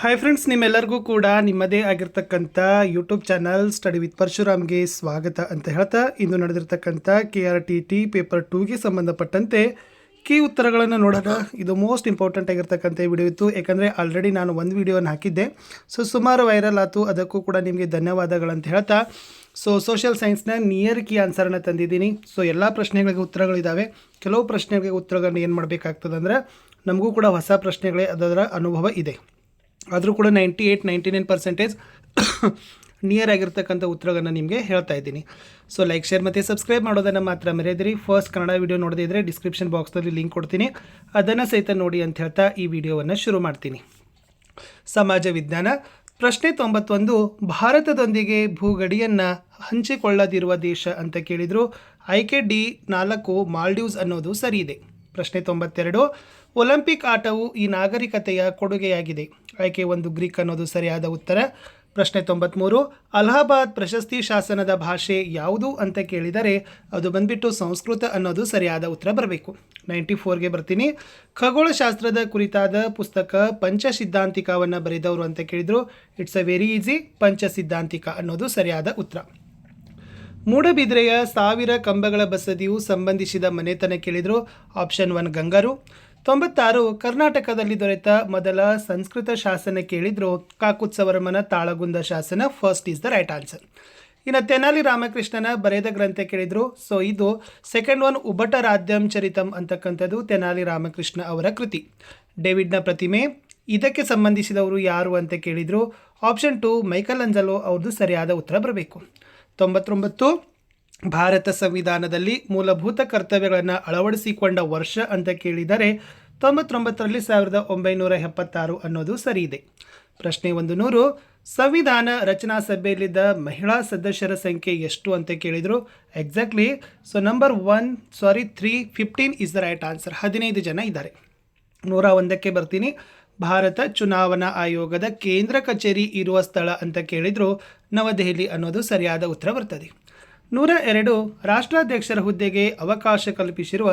Hi friends ನಿಮ್ಮೆಲ್ಲರಿಗೂ ಕೂಡ ನಿಮ್ಮದೇ ಆಗಿರ್ತಕ್ಕಂಥ ಯೂಟ್ಯೂಬ್ ಚಾನಲ್ ಸ್ಟಡಿ ವಿತ್ ಪರಶುರಾಮ್ಗೆ ಸ್ವಾಗತ ಅಂತ ಹೇಳ್ತಾ, ಇಂದು ನಡೆದಿರ್ತಕ್ಕಂಥ K R T T paper ಟೂಗೆ ಸಂಬಂಧಪಟ್ಟಂತೆ ಕೀ ಉತ್ತರಗಳನ್ನು ನೋಡೋಣ. ಇದು ಮೋಸ್ಟ್ ಇಂಪಾರ್ಟೆಂಟ್ ಆಗಿರ್ತಕ್ಕಂಥ ವಿಡಿಯೋ ಇತ್ತು. ಯಾಕಂದರೆ ಆಲ್ರೆಡಿ ನಾನು ಒಂದು ವಿಡಿಯೋನ ಹಾಕಿದ್ದೆ. ಸೊ ಸುಮಾರು ವೈರಲ್ ಆಯಿತು ಅದಕ್ಕೂ ಕೂಡ ನಿಮಗೆ ಧನ್ಯವಾದಗಳಂತ ಹೇಳ್ತಾ ಸೊ ಸೋಷಿಯಲ್ ಸೈನ್ಸ್ನ ನಿಯರ್ ಕೀ ಆನ್ಸರನ್ನ ತಂದಿದ್ದೀನಿ. ಸೊ ಎಲ್ಲ ಪ್ರಶ್ನೆಗಳಿಗೆ ಉತ್ತರಗಳಿದ್ದಾವೆ ಕೆಲವು ಪ್ರಶ್ನೆಗಳಿಗೆ ಉತ್ತರಗಳನ್ನ ಏನು ಮಾಡಬೇಕಾಗ್ತದೆ ಅಂದರೆ ನಮಗೂ ಕೂಡ ಹೊಸ ಪ್ರಶ್ನೆಗಳೇ ಅದರ ಅನುಭವ ಇದೆ. ಆದರೂ ಕೂಡ ninety eight ninety nine percentage near ಆಗಿರ್ತಕ್ಕಂಥ ಉತ್ತರಗಳನ್ನು ನಿಮಗೆ ಹೇಳ್ತಾ ಇದ್ದೀನಿ. ಸೊ ಲೈಕ್ ಶೇರ್ ಮತ್ತು ಸಬ್ಸ್ಕ್ರೈಬ್ ಮಾಡೋದನ್ನು ಮಾತ್ರ ಮರೆಯದಿರಿ. ಫಸ್ಟ್ ಕನ್ನಡ ವೀಡಿಯೋ ನೋಡದೇ ಇದ್ದರೆ ಡಿಸ್ಕ್ರಿಪ್ಷನ್ ಬಾಕ್ಸ್ನಲ್ಲಿ ಲಿಂಕ್ ಕೊಡ್ತೀನಿ. ಅದನ್ನು ಸಹಿತ ನೋಡಿ ಅಂತ ಹೇಳ್ತಾ ಈ ವಿಡಿಯೋವನ್ನು ಶುರು ಮಾಡ್ತೀನಿ. ಸಮಾಜ ವಿಜ್ಞಾನ. ಪ್ರಶ್ನೆ ತೊಂಬತ್ತೊಂದು, ಭಾರತದೊಂದಿಗೆ ಭೂಗಡಿಯನ್ನು ಹಂಚಿಕೊಳ್ಳದಿರುವ ದೇಶ ಅಂತ ಕೇಳಿದರು. ಆಯ್ಕೆ ಡಿ ನಾಲ್ಕು ಮಾಲ್ಡೀವ್ಸ್ ಅನ್ನೋದು ಸರಿ ಇದೆ ಪ್ರಶ್ನೆ ತೊಂಬತ್ತೆರಡು ಒಲಿಂಪಿಕ್ ಆಟವು ಈ ನಾಗರಿಕತೆಯ ಕೊಡುಗೆಯಾಗಿದೆ. ಆಯ್ಕೆ ಒಂದು ಗ್ರೀಕ್ ಅನ್ನೋದು ಸರಿಯಾದ ಉತ್ತರ. ಪ್ರಶ್ನೆ ತೊಂಬತ್ತ್ಮೂರು ಅಲಹಾಬಾದ್ ಪ್ರಶಸ್ತಿ ಶಾಸನದ ಭಾಷೆ ಯಾವುದು ಅಂತ ಕೇಳಿದರೆ ಅದು ಬಂದ್ಬಿಟ್ಟು ಸಂಸ್ಕೃತ ಅನ್ನೋದು ಸರಿಯಾದ ಉತ್ತರ ಬರಬೇಕು. ನೈಂಟಿ ಫೋರ್ಗೆ ಬರ್ತೀನಿ. ಖಗೋಳಶಾಸ್ತ್ರದ ಕುರಿತಾದ ಪುಸ್ತಕ ಪಂಚಸಿದ್ಧಾಂತಿಕವನ್ನು ಬರೆದವರು ಅಂತ ಕೇಳಿದರು. ಇಟ್ಸ್ ಅ ವೆರಿ ಈಸಿ ಪಂಚಸಿದ್ಧಾಂತಿಕ ಅನ್ನೋದು ಸರಿಯಾದ ಉತ್ತರ. ಮೂಡಬಿದ್ರೆಯ ಸಾವಿರ ಕಂಬಗಳ ಬಸದಿಯು ಸಂಬಂಧಿಸಿದ ಮನೆತನ ಕೇಳಿದರು. ಆಪ್ಷನ್ ಒನ್ ಗಂಗರು. ತೊಂಬತ್ತಾರು ಕರ್ನಾಟಕದಲ್ಲಿ ದೊರೆತ ಮೊದಲ ಸಂಸ್ಕೃತ ಶಾಸನ ಕೇಳಿದ್ರು. ಕಾಕುತ್ಸವರ್ಮನ ತಾಳಗುಂದ ಶಾಸನ first is the right answer ಇನ್ನು ತೆನಾಲಿ ರಾಮಕೃಷ್ಣನ ಬರೆದ ಗ್ರಂಥ ಕೇಳಿದ್ರು. ಸೊ ಇದು ಸೆಕೆಂಡ್ ಒನ್ ಉಬಟ ರಾಧ್ಯಂ ಚರಿತಂ ಅಂತಕ್ಕಂಥದ್ದು ತೆನಾಲಿ ರಾಮಕೃಷ್ಣ ಅವರ ಕೃತಿ. ಡೇವಿಡ್ನ ಪ್ರತಿಮೆ, ಇದಕ್ಕೆ ಸಂಬಂಧಿಸಿದವರು ಯಾರು ಅಂತ ಕೇಳಿದರು. ಆಪ್ಷನ್ ಟು ಮೈಕಲ್ ಅಂಜಲೋ ಅವ್ರದ್ದು ಸರಿಯಾದ ಉತ್ತರ ಬರಬೇಕು. ತೊಂಬತ್ತೊಂಬತ್ತು ಭಾರತ ಸಂವಿಧಾನದಲ್ಲಿ ಮೂಲಭೂತ ಕರ್ತವ್ಯಗಳನ್ನು ಅಳವಡಿಸಿಕೊಂಡ ವರ್ಷ ಅಂತ ಕೇಳಿದರೆ ತೊಂಬತ್ತೊಂಬತ್ತರಲ್ಲಿ ಸಾವಿರದ ಒಂಬೈನೂರ ಎಪ್ಪತ್ತಾರು ಅನ್ನೋದು ಸರಿ ಇದೆ ಪ್ರಶ್ನೆ ಒಂದು ನೂರು, ಸಂವಿಧಾನ ರಚನಾ ಸಭೆಯಲ್ಲಿದ್ದ ಮಹಿಳಾ ಸದಸ್ಯರ ಸಂಖ್ಯೆ ಎಷ್ಟು ಅಂತ ಕೇಳಿದರು? Exactly so number one sorry three fifteen is the right answer ಹದಿನೈದು ಜನ ಇದ್ದಾರೆ. ನೂರ ಒಂದಕ್ಕೆ ಬರ್ತೀನಿ. ಭಾರತ ಚುನಾವಣಾ ಆಯೋಗದ ಕೇಂದ್ರ ಕಚೇರಿ ಇರುವ ಸ್ಥಳ ಅಂತ ಕೇಳಿದ್ರು. ನವದೆಹಲಿ ಅನ್ನೋದು ಸರಿಯಾದ ಉತ್ತರ ಬರ್ತದೆ. ನೂರ ಎರಡು ರಾಷ್ಟ್ರಾಧ್ಯಕ್ಷರ ಹುದ್ದೆಗೆ ಅವಕಾಶ ಕಲ್ಪಿಸಿರುವ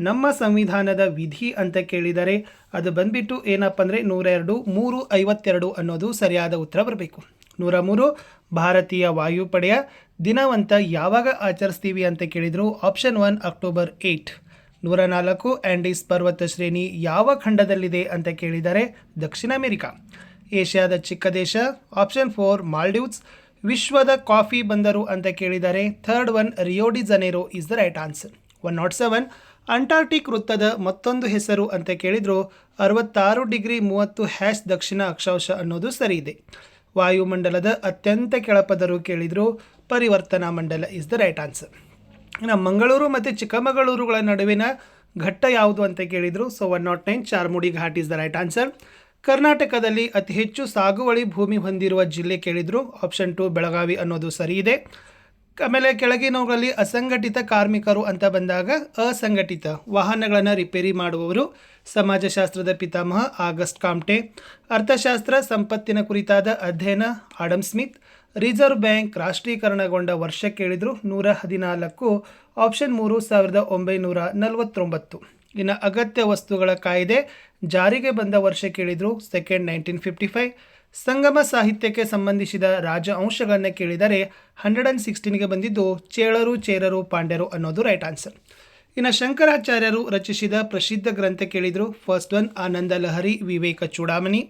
ನಮ್ಮ ಸಂವಿಧಾನದ ವಿಧಿ ಅಂತ ಕೇಳಿದರೆ ಅದು ಬಂದ್ಬಿಟ್ಟು ಏನಪ್ಪ ಅಂದರೆ ನೂರ ಎರಡು, ಮೂರು, ಐವತ್ತೆರಡು ಅನ್ನೋದು ಸರಿಯಾದ ಉತ್ತರ ಬರಬೇಕು. ನೂರ ಮೂರು, ಭಾರತೀಯ ವಾಯುಪಡೆಯ ದಿನವಂತ ಯಾವಾಗ ಆಚರಿಸ್ತೀವಿ ಅಂತ ಕೇಳಿದರು ಆಪ್ಷನ್ ಒನ್ ಅಕ್ಟೋಬರ್ ಏಯ್ಟ್ ನೂರ ನಾಲ್ಕು ಆ್ಯಂಡೀಸ್ ಪರ್ವತ ಶ್ರೇಣಿ ಯಾವ ಖಂಡದಲ್ಲಿದೆ ಅಂತ ಕೇಳಿದರೆ ದಕ್ಷಿಣ ಅಮೆರಿಕಾ. ಏಷ್ಯಾದ ಚಿಕ್ಕ ದೇಶ, ಆಪ್ಷನ್ ಫೋರ್ ಮಾಲ್ಡೀವ್ಸ್ ವಿಶ್ವದ ಕಾಫಿ ಬಂದರು ಅಂತ ಕೇಳಿದರೆ third one Rio de Janeiro is the right answer. One not seven Antarctic ವೃತ್ತದ ಮತ್ತೊಂದು ಹೆಸರು ಅಂತ ಕೇಳಿದ್ರು ಅರವತ್ತಾರು ಡಿಗ್ರಿ ಮೂವತ್ತು ಹ್ಯಾಶ್ ದಕ್ಷಿಣ ಅಕ್ಷಾಂಶ ಅನ್ನೋದು ಸರಿ ಇದೆ. ವಾಯುಮಂಡಲದ ಅತ್ಯಂತ ಕೆಳಪದರು ಕೇಳಿದ್ರು ಪರಿವರ್ತನಾ ಮಂಡಲ ಇಸ್ ದ ರೈಟ್ ಆನ್ಸರ್. ಇನ್ನು ಮಂಗಳೂರು ಮತ್ತು ಚಿಕ್ಕಮಗಳೂರುಗಳ ನಡುವಿನ ಘಟ್ಟ ಯಾವುದು ಅಂತ ಕೇಳಿದರು, so one not nine Charmudi ghat is the right answer. ಕರ್ನಾಟಕದಲ್ಲಿ ಅತಿ ಹೆಚ್ಚು ಸಾಗುವಳಿ ಭೂಮಿ ಹೊಂದಿರುವ ಜಿಲ್ಲೆ ಕೇಳಿದ್ರು. ಆಪ್ಷನ್ ಟು ಬೆಳಗಾವಿ ಅನ್ನೋದು ಸರಿ ಇದೆ ಆಮೇಲೆ ಕೆಳಗಿನವುಗಳಲ್ಲಿ ಅಸಂಘಟಿತ ಕಾರ್ಮಿಕರು ಅಂತ ಬಂದಾಗ ಅಸಂಘಟಿತ ವಾಹನಗಳನ್ನು ರಿಪೇರಿ ಮಾಡುವವರು ಸಮಾಜಶಾಸ್ತ್ರದ ಪಿತಾಮಹ ಆಗಸ್ಟ್ ಕಾಮ್ಟೆ. ಅರ್ಥಶಾಸ್ತ್ರ ಸಂಪತ್ತಿನ ಕುರಿತಾದ ಅಧ್ಯಯನ ಆಡಮ್ ಸ್ಮಿತ್. ರಿಸರ್ವ್ ಬ್ಯಾಂಕ್ ರಾಷ್ಟ್ರೀಕರಣಗೊಂಡ ವರ್ಷ ಕೇಳಿದ್ರು ನೂರ ಹದಿನಾಲ್ಕು. ಆಪ್ಷನ್ ಮೂರು ಸಾವಿರದ ಒಂಬೈನೂರ ನಲವತ್ತೊಂಬತ್ತು. ಇನ್ನು ಅಗತ್ಯ ವಸ್ತುಗಳ ಕಾಯ್ದೆ ಜಾರಿಗೆ ಬಂದ ವರ್ಷ ಕೇಳಿದರು. ಸೆಕೆಂಡ್ ನೈನ್ಟೀನ್ ಫಿಫ್ಟಿ ಫೈವ್ ಸಂಗಮ ಸಾಹಿತ್ಯಕ್ಕೆ ಸಂಬಂಧಿಸಿದ ರಾಜ ಅಂಶಗಳನ್ನು ಕೇಳಿದರೆ ಹಂಡ್ರೆಡ್ ಆ್ಯಂಡ್ ಸಿಕ್ಸ್ಟೀನ್ಗೆ ಬಂದಿದ್ದು ಚೇಳರು, ಚೇರರು, ಪಾಂಡ್ಯರು ಅನ್ನೋದು ರೈಟ್ ಆನ್ಸರ್ ಇನ್ನು ಶಂಕರಾಚಾರ್ಯರು ರಚಿಸಿದ ಪ್ರಸಿದ್ಧ ಗ್ರಂಥ ಕೇಳಿದರು. First one Ananda Lahari, Viveka Chudamani.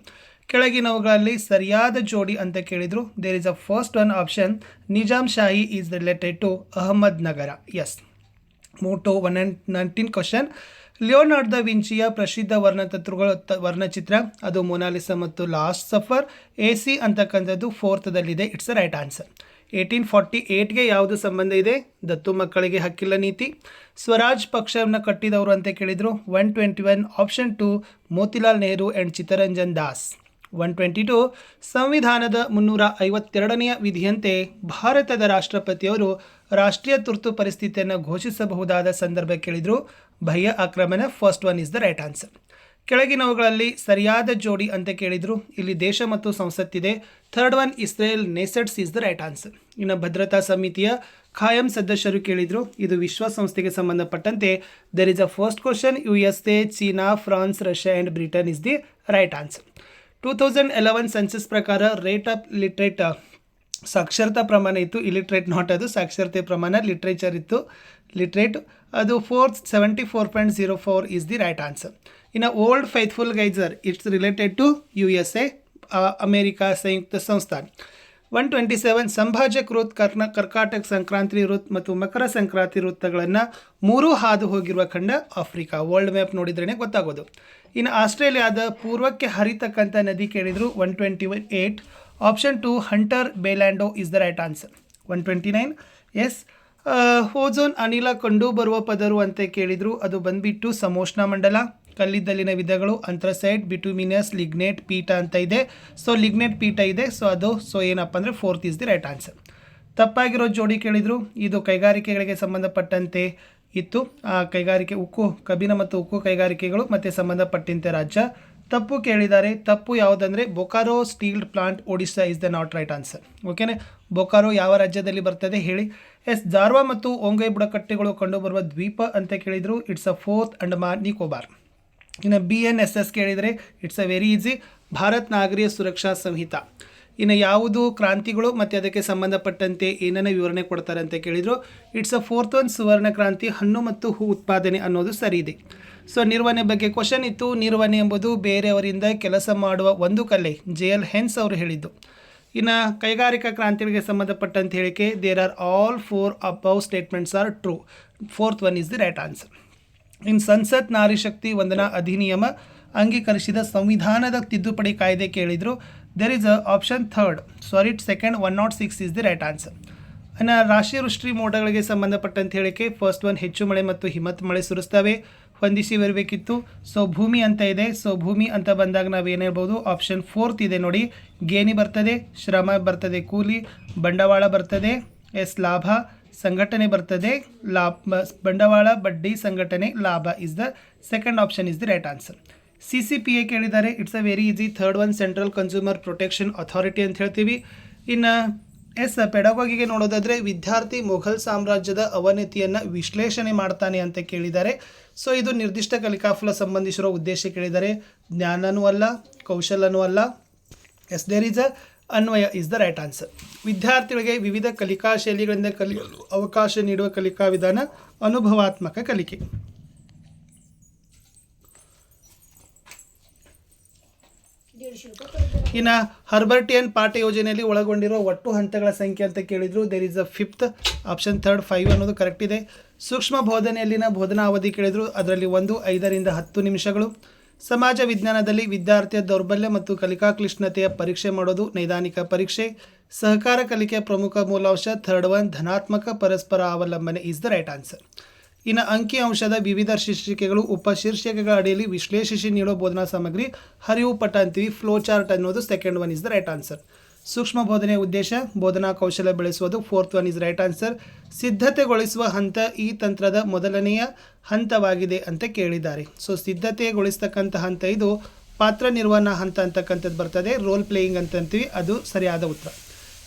ಕೆಳಗಿನವುಗಳಲ್ಲಿ ಸರಿಯಾದ ಜೋಡಿ ಅಂತ ಕೇಳಿದರು. There is a first one option Nizam Shahi is related to Ahmadnagar. S Moto one and nineteen question Leonardo da ವಿಂಚಿಯ ಪ್ರಸಿದ್ಧ ವರ್ಣತತ್ವಗಳು ವರ್ಣಚಿತ್ರ. ಅದು ಮೊನಾಲಿಸ ಮತ್ತು ಲಾಸ್ಟ್ ಸಫರ್, ಎ ಸಿ ಅಂತಕ್ಕಂಥದ್ದು ಫೋರ್ತದಲ್ಲಿದೆ it's a right answer eighteen forty ಏಯ್ಟ್ಗೆ ಯಾವುದು ಸಂಬಂಧ ಇದೆ? ದತ್ತು ಮಕ್ಕಳಿಗೆ ಹಕ್ಕಿಲ್ಲ ನೀತಿ. ಸ್ವರಾಜ್ ಪಕ್ಷವನ್ನು ಕಟ್ಟಿದವರು ಅಂತ ಕೇಳಿದರು. One twenty one option two Motilal Nehru and Chittaranjan Das. One twenty two ಸಂವಿಧಾನದ ಮುನ್ನೂರ ಐವತ್ತೆರಡನೆಯ ವಿಧಿಯಂತೆ ಭಾರತದ ರಾಷ್ಟ್ರಪತಿಯವರು ರಾಷ್ಟ್ರೀಯ ತುರ್ತು ಪರಿಸ್ಥಿತಿಯನ್ನು ಘೋಷಿಸಬಹುದಾದ ಸಂದರ್ಭ ಕೇಳಿದ್ರು. ಭಯ್ಯ ಆಕ್ರಮಣ first one is the right answer ಕೆಳಗಿನವುಗಳಲ್ಲಿ ಸರಿಯಾದ ಜೋಡಿ ಅಂತ ಕೇಳಿದ್ರು. ಇಲ್ಲಿ ದೇಶ ಮತ್ತು ಸಂಸತ್ತಿದೆ. Third one Israel Knessets is the right answer ಇನ್ನು ಭದ್ರತಾ ಸಮಿತಿಯ ಖಾಯಂ ಸದಸ್ಯರು ಕೇಳಿದ್ರು. ಇದು ವಿಶ್ವಸಂಸ್ಥೆಗೆ ಸಂಬಂಧಪಟ್ಟಂತೆ. There is a first question U S A China France Russia and Britain is the right answer two thousand eleven census ಪ್ರಕಾರ ರೇಟ್ ಆಫ್ ಲಿಟ್ರೇಟ್ ಸಾಕ್ಷರತಾ ಪ್ರಮಾಣ ಇತ್ತು ಇಲಿಟ್ರೇಟ್ ನಾಟ್ ಅದು, ಸಾಕ್ಷರತೆ ಪ್ರಮಾಣ ಲಿಟ್ರೇಚರ್ ಇತ್ತು ಲಿಟ್ರೇಟ್ ಅದು four seventy four point zero four is the right answer ಇನ್ನು old faithful geyser it's related to U S A America ಸಂಯುಕ್ತ ಸಂಸ್ಥಾನ. ಒನ್ ಟ್ವೆಂಟಿ ಸೆವೆನ್ ಸಂಭಾಜಕ್ ವೃತ್, ಕರ್ನ, ಕರ್ಕಾಟಕ ಸಂಕ್ರಾಂತಿ ವೃತ್ ಮತ್ತು ಮಕರ ಸಂಕ್ರಾಂತಿ ವೃತ್ತಗಳನ್ನು ಮೂರೂ ಹಾದು ಹೋಗಿರುವ ಖಂಡ ಆಫ್ರಿಕಾ. ವರ್ಲ್ಡ್ ಮ್ಯಾಪ್ ನೋಡಿದ್ರೇ ಗೊತ್ತಾಗೋದು. ಇನ್ನು ಆಸ್ಟ್ರೇಲಿಯಾದ ಪೂರ್ವಕ್ಕೆ ಹರಿತಕ್ಕಂಥ ನದಿ ಕೇಳಿದ್ರು one twenty one eight hunter ಬೇಲ್ಯಾಂಡೋ is the right answer one twenty nine S ozone ಅನಿಲ ಕಂಡು ಬರುವ ಪದರು ಅಂತ ಕೇಳಿದರು ಅದು ಬಂದ್ಬಿಟ್ಟು ಸಮೋಷ್ಣ ಮಂಡಲ ಕಲ್ಲಿದ್ದಲಿನ ವಿಧಗಳು ಅಂತ್ರಸೈಡ್ ಬಿಟುಮಿನಿಯಸ್ ಲಿಗ್ನೇಟ್, ಪೀಠ ಅಂತ ಇದೆ. ಸೊ ಲಿಗ್ನೇಟ್, ಪೀಠ ಇದೆ. ಸೊ ಅದು ಸೊ ಏನಪ್ಪ ಅಂದರೆ fourth is the right answer ತಪ್ಪಾಗಿರೋ ಜೋಡಿ ಕೇಳಿದರು, ಇದು ಕೈಗಾರಿಕೆಗಳಿಗೆ ಸಂಬಂಧಪಟ್ಟಂತೆ ಇತ್ತು. ಕೈಗಾರಿಕೆ ಉಕ್ಕು ಕಬ್ಬಿನ ಮತ್ತು ಉಕ್ಕು ಕೈಗಾರಿಕೆಗಳು ಮತ್ತು ಸಂಬಂಧಪಟ್ಟಂತೆ ರಾಜ್ಯ. ತಪ್ಪು ಕೇಳಿದ್ದಾರೆ, ತಪ್ಪು ಯಾವುದಂದರೆ Bokaro steel plant Odisha is the not right answer ಓಕೆನೆ Bokaro ಯಾವ ರಾಜ್ಯದಲ್ಲಿ ಬರ್ತದೆ ಹೇಳಿ. ಎಸ್ ಜಾರ್ವಾ ಮತ್ತು ಓಂಗೈ ಬುಡಕಟ್ಟೆಗಳು ಕಂಡುಬರುವ ದ್ವೀಪ ಅಂತ ಕೇಳಿದರು. It's a fourth Andaman Nicobar ಇನ್ನು ಬಿ ಎನ್ ಎಸ್ ಎಸ್ ಕೇಳಿದರೆ it's a very easy Bharat Nagarik Suraksha Sanhita. ಇನ್ನು ಯಾವುದು ಕ್ರಾಂತಿಗಳು ಮತ್ತು ಅದಕ್ಕೆ ಸಂಬಂಧಪಟ್ಟಂತೆ ಏನನ್ನ ವಿವರಣೆ ಕೊಡ್ತಾರೆ ಅಂತ ಕೇಳಿದರು ಇಟ್ಸ್ ಅ ಫೋರ್ತ್ ಒನ್ ಸುವರ್ಣ ಕ್ರಾಂತಿ, ಹಣ್ಣು ಮತ್ತು ಹೂ ಉತ್ಪಾದನೆ ಅನ್ನೋದು ಸರಿ ಇದೆ. ಸೊ ನಿರ್ವಹಣೆ ಬಗ್ಗೆ ಕ್ವಶನ್ ಇತ್ತು. ನಿರ್ವಹಣೆ ಎಂಬುದು ಬೇರೆಯವರಿಂದ ಕೆಲಸ ಮಾಡುವ ಒಂದು ಕಲೆ ಜೆ ಎಲ್ ಹೆನ್ಸ್ ಅವರು ಹೇಳಿದ್ದು. ಇನ್ನು ಕೈಗಾರಿಕಾ ಕ್ರಾಂತಿಗಳಿಗೆ ಸಂಬಂಧಪಟ್ಟಂತ ಹೇಳಿಕೆ there are all four above statements are true fourth one is the right answer in ಸಂಸತ್ ನಾರಿ ಶಕ್ತಿ ವಂದನಾ ಅಧಿನಿಯಮ ಅಂಗೀಕರಿಸಿದ ಸಂವಿಧಾನದ ತಿದ್ದುಪಡಿ ಕಾಯ್ದೆ ಕೇಳಿದರು. A option third sorry second one not six is the right answer ಇನ್ನು ರಾಶಿ ವೃಷ್ಟಿ ಮೋಡಗಳಿಗೆ ಸಂಬಂಧಪಟ್ಟಂತ ಹೇಳಿಕೆ ಫಸ್ಟ್ ಒನ್ ಹೆಚ್ಚು ಮಳೆ ಮತ್ತು ಹಿಮತ್ ಮಳೆ ಸುರಿಸ್ತವೆ, ಹೊಂದಿಸಿ ಬರಬೇಕಿತ್ತು. ಸೊ ಭೂಮಿ ಅಂತ ಇದೆ. ಸೊ ಭೂಮಿ ಅಂತ ಬಂದಾಗ ನಾವು ಏನು ಹೇಳ್ಬೋದು? ಆಪ್ಷನ್ ಫೋರ್ತ್ ಇದೆ ನೋಡಿ. ಗೇಣಿ ಬರ್ತದೆ, ಶ್ರಮ ಬರ್ತದೆ, ಕೂಲಿ, ಬಂಡವಾಳ ಬರ್ತದೆ, ಎಸ್, ಲಾಭ, ಸಂಘಟನೆ ಬರ್ತದೆ, ಲಾಭ, ಬಂಡವಾಳ, ಬಡ್ಡಿ, ಸಂಘಟನೆ, ಲಾಭ is the second option is the right answer C C P A ಕೇಳಿದ್ದಾರೆ. It's a very easy third one central consumer protection authority ಅಂತ ಹೇಳ್ತೀವಿ. ಇನ್ನು ಎಸ್, ಪೆಡಗಾಗಿಗೆ ನೋಡೋದಾದರೆ ವಿದ್ಯಾರ್ಥಿ ಮೊಘಲ್ ಸಾಮ್ರಾಜ್ಯದ ಅವನತಿಯನ್ನು ವಿಶ್ಲೇಷಣೆ ಮಾಡ್ತಾನೆ ಅಂತ ಕೇಳಿದ್ದಾರೆ. ಸೊ ಇದು ನಿರ್ದಿಷ್ಟ ಕಲಿಕಾಫಲ ಸಂಬಂಧಿಸಿರೋ ಉದ್ದೇಶ ಕೇಳಿದ್ದಾರೆ. ಜ್ಞಾನನೂ ಅಲ್ಲ, ಕೌಶಲನೂ ಅಲ್ಲ. ಎಸ್ ದೇರ್ ಈಸ್ ಅ ಅನ್ವಯ ಇಸ್ ದ ರೈಟ್ ಆನ್ಸರ್ ವಿದ್ಯಾರ್ಥಿಗಳಿಗೆ ವಿವಿಧ ಕಲಿಕಾ ಶೈಲಿಗಳಿಂದ ಕಲಿಯಲು ಅವಕಾಶ ನೀಡುವ ಕಲಿಕಾ ವಿಧಾನ ಅನುಭವಾತ್ಮಕ ಕಲಿಕೆ. ಇನ್ನು ಹರ್ಬರ್ಟಿಯನ್ ಪಾಠ ಯೋಜನೆಯಲ್ಲಿ ಒಳಗೊಂಡಿರುವ ಒಟ್ಟು ಹಂತಗಳ ಸಂಖ್ಯೆ ಅಂತ ಕೇಳಿದ್ರು there is a fifth option third five ಅನ್ನೋದು ಕರೆಕ್ಟ್ ಇದೆ. ಸೂಕ್ಷ್ಮ ಬೋಧನೆಯಲ್ಲಿನ ಬೋಧನಾ ಅವಧಿ ಕೇಳಿದ್ರು, ಅದರಲ್ಲಿ ಒಂದು, ಐದರಿಂದ ಹತ್ತು ನಿಮಿಷಗಳು. ಸಮಾಜ ವಿಜ್ಞಾನದಲ್ಲಿ ವಿದ್ಯಾರ್ಥಿಯ ದೌರ್ಬಲ್ಯ ಮತ್ತು ಕಲಿಕಾ ಕ್ಲಿಷ್ಣತೆಯ ಪರೀಕ್ಷೆ ಮಾಡೋದು ನೈದಾನಿಕ ಪರೀಕ್ಷೆ. ಸಹಕಾರ ಕಲಿಕೆಯ ಪ್ರಮುಖ ಮೂಲಾಂಶ ಥರ್ಡ್ ಒನ್ ಧನಾತ್ಮಕ ಪರಸ್ಪರ ಅವಲಂಬನೆ ಇಸ್ ದ ರೈಟ್ ಆನ್ಸರ್ ಇನ್ನು ಅಂಕಿ ಅಂಶದ ವಿವಿಧ ಶೀರ್ಷಿಕೆಗಳು ಉಪಶೀರ್ಷಿಕೆಗಳ ಅಡಿಯಲ್ಲಿ ವಿಶ್ಲೇಷಿಸಿ ನೀಡೋ ಬೋಧನಾ ಸಾಮಗ್ರಿ ಹರಿವು ಪಟ ಅಂತೀವಿ ಫ್ಲೋ ಚಾರ್ಟ್ ಅನ್ನೋದು second one is the right answer ಸೂಕ್ಷ್ಮ ಬೋಧನೆಯ ಉದ್ದೇಶ, ಬೋಧನಾ ಕೌಶಲ್ಯ ಬೆಳೆಸುವುದು fourth one is right answer ಸಿದ್ಧತೆಗೊಳಿಸುವ ಹಂತ ಈ ತಂತ್ರದ ಮೊದಲನೆಯ ಹಂತವಾಗಿದೆ ಅಂತ ಕೇಳಿದ್ದಾರೆ. ಸೊ ಸಿದ್ಧತೆಗೊಳಿಸ್ತಕ್ಕಂಥ ಹಂತ ಇದು ಪಾತ್ರ ನಿರ್ವಹಣಾ ಹಂತ ಅಂತಕ್ಕಂಥದ್ದು ಬರ್ತದೆ. ರೋಲ್ ಪ್ಲೇಯಿಂಗ್ ಅಂತಂತೀವಿ, ಅದು ಸರಿಯಾದ ಉತ್ತರ.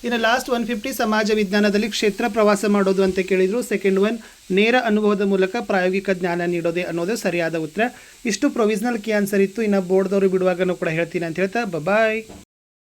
ಇನ್ನು ಲಾಸ್ಟ್ ಒನ್ ಫಿಫ್ಟಿ ಸಮಾಜ ವಿಜ್ಞಾನದಲ್ಲಿ ಕ್ಷೇತ್ರ ಪ್ರವಾಸ ಮಾಡೋದು ಅಂತ ಕೇಳಿದ್ರು. ಸೆಕೆಂಡ್ ಒನ್ ನೇರ ಅನುಭವದ ಮೂಲಕ ಪ್ರಾಯೋಗಿಕ ಜ್ಞಾನ ನೀಡೋದೇ ಅನ್ನೋದು ಸರಿಯಾದ ಉತ್ತರ. ಇಷ್ಟು ಪ್ರೊವಿಷನಲ್ ಕಿ ಆನ್ಸರ್ ಇತ್ತು. ಇನ್ನು ಬೋರ್ಡ್ದವರು ಬಿಡುವಾಗನೂ ಕೂಡ ಹೇಳ್ತೀನಿ ಅಂತ ಹೇಳ್ತಾ ಬಾಯ್